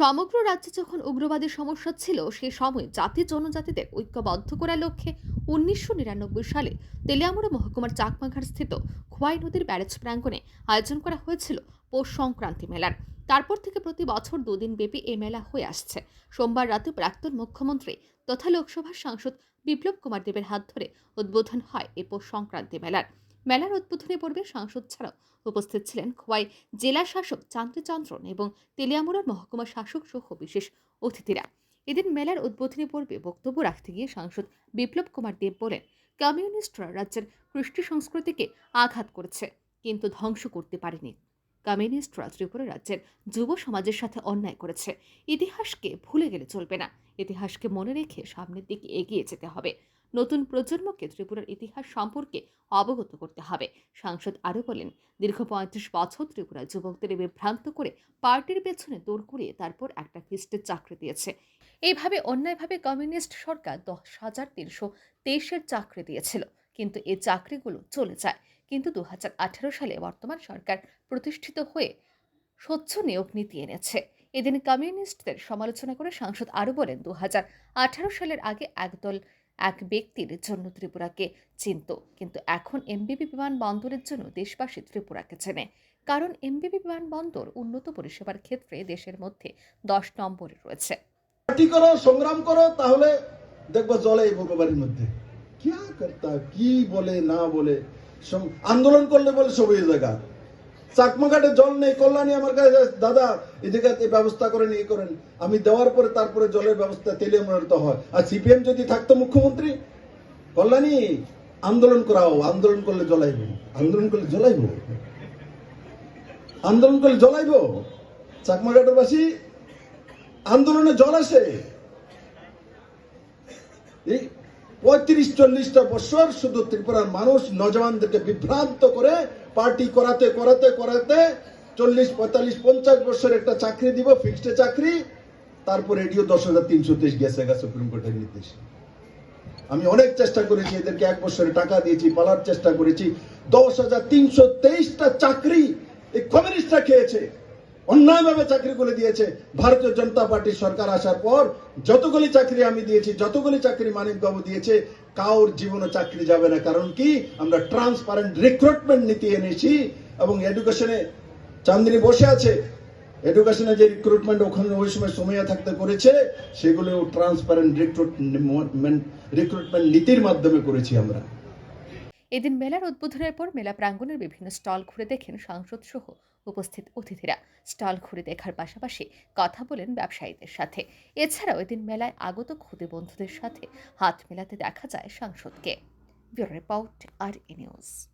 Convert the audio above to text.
সমগ্র রাজ্যে যখন উগ্রবাদের সমস্যা ছিল, সে সময় জাতি জনজাতিদের ঐক্যবদ্ধ করার লক্ষ্যে উনিশশো নিরানব্বই সালে তেলিয়ামুড়া মহকুমার চাকমাঘাট স্থিত খোয়াই নদীর ব্যারেজ প্রাঙ্গণে আয়োজন করা হয়েছিল পৌষ সংক্রান্তি মেলার। তারপর থেকে প্রতি বছর দুদিন ব্যাপী এই মেলা হয়ে আসছে। সোমবার রাতে প্রাক্তন মুখ্যমন্ত্রী তথা লোকসভার সাংসদ বিপ্লব কুমার দেবের হাত ধরে উদ্বোধন হয় এ পৌষ সংক্রান্তি মেলার। মেলার উদ্বোধনী পর্বে সাংসদ ছাড়াও। উপস্থিত ছিলেন খোয়াই জেলা শাসক চান্দ্রচন্দ্রন এবং তেলিয়ামুড়ার মহকুমা শাসক সহ বিশেষ অতিথিরা। এদিন মেলার উদ্বোধনী পর্বে বক্তব্য রাখতে গিয়ে সাংসদ বিপ্লব কুমার দেব বলেন, কমিউনিস্টরা রাজ্যের কৃষ্টি সংস্কৃতিকে আঘাত করেছে, কিন্তু ধ্বংস করতে পারেনি। কমিউনিস্টরা ত্রিপুরা রাজ্যের যুব সমাজের সাথে অন্যায় করেছে। ইতিহাসকে ভুলে গেলে চলবে না। ইতিহাসকে মনে রেখে সামনের দিকে এগিয়ে যেতে হবে। নতুন প্রজন্মকে ত্রিপুরার ইতিহাস সম্পর্কে অবগত করতে হবে। সাংসদ আরও বলেন, দীর্ঘ পঁয়ত্রিশ বছর ত্রিপুরা যুবকদের বিভ্রান্ত করে পার্টির পেছনে দৌড় করিয়ে তারপর একটা ফিস্টের চাকরি দিয়েছে। এইভাবে অন্যায়ভাবে কমিউনিস্ট সরকার দশ হাজার তিনশো তেইশের চাকরি দিয়েছিল। কিন্তু এ চাকরিগুলো চলে যায়। কিন্তু দু সালে বর্তমান সরকার প্রতিষ্ঠিত হয়ে স্বচ্ছ নিয়োগ নীতি এনেছে। এদিন কমিউনিস্টদের সমালোচনা করে সাংসদ আরও বলেন দু সালের আগে একদল, এক ব্যক্তির জন্য ত্রিপুরাকে চিনত, কিন্তু এখন এমবিবি বিমানবন্দরের জন্য দেশবাসী ত্রিপুরাকে চেনে। কারণ এমবিবি বিমানবন্দর উন্নত পরিষেবার ক্ষেত্রে দেশের মধ্যে দশ নম্বরে রয়েছে। করো, সংগ্রাম করো, তাহলে দেখব জলে ভগবানের মধ্যে। কি করতা, কি বলে, না বলে? আন্দোলন করলে বলে সবই জায়গা। চাকমাঘাটে জল নেই, কল্যাণী আমার কাছে, দাদা এদিকে এই ব্যবস্থা করেন, এই করেন। আমি দেওয়ার পরে তারপরে জলের ব্যবস্থা তেলে তো হয়। আর সিপিএম যদি থাকতো মুখ্যমন্ত্রী, কল্যাণী, আন্দোলন করাও, আন্দোলন করলে জ্বলাইব। আন্দোলন করলে জ্বলাইব। আন্দোলন করলে জ্বলাইব। চাকমাঘাটের বাসী আন্দোলনে জল আসে। এই পঁয়ত্রিশ, চল্লিশটা বছর শুধু ত্রিপুরার মানুষ নজওয়ানদেরকে বিভ্রান্ত করে পার্টি করাতে করাতে করাতে চল্লিশ, পঁয়তাল্লিশ, পঞ্চাশ বছর একটা চাকরি দিব ফিক্সড চাকরি, তারপর এটিও দশ হাজার তিনশো তেইশ গেছে সুপ্রিম কোর্টের নির্দেশ। আমি অনেক চেষ্টা করেছি এদেরকে এক বছরে টাকা দিয়েছি, পালার চেষ্টা করেছি, দশ হাজার তিনশো তেইশটা চাকরি এই কমিউনিস্টরা খেয়েছে। অন্যায়ভাবে চাকরি করে দিয়েছে। ভারতীয় জনতা পার্টির সরকার আসার পর যতগুলি চাকরি আমি দিয়েছি, যতগুলি চাকরি মানিক বাবু দিয়েছে, কাউর জীবনে চাকরি যাবে না। কারণ কি? আমরা ট্রান্সপারেন্ট রিক্রুটমেন্ট নীতি এনেছি এবং এডুকেশনে চান্দিনী বসে আছে। এডুকেশনে যে রিক্রুটমেন্ট ওখানে ওই সময় সময় থাকতে করেছে সেগুলো ট্রান্সপারেন্ট রিক্রুটমেন্ট রিক্রুটমেন্ট নীতির মাধ্যমে করেছি আমরা। এদিন মেলার উদ্বোধনের পর মেলা প্রাঙ্গণের বিভিন্ন স্টল ঘুরে দেখেন সাংসদ সহ উপস্থিত অতিথিরা স্টল ঘুরে দেখার পাশাপাশি কথা বলেন ব্যবসায়ীদের সাথে। এছাড়াও এদিন মেলায় আগত খুদে বন্ধুদের সাথে হাত মেলাতে দেখা যায় সাংসদকে। Bureau report R news.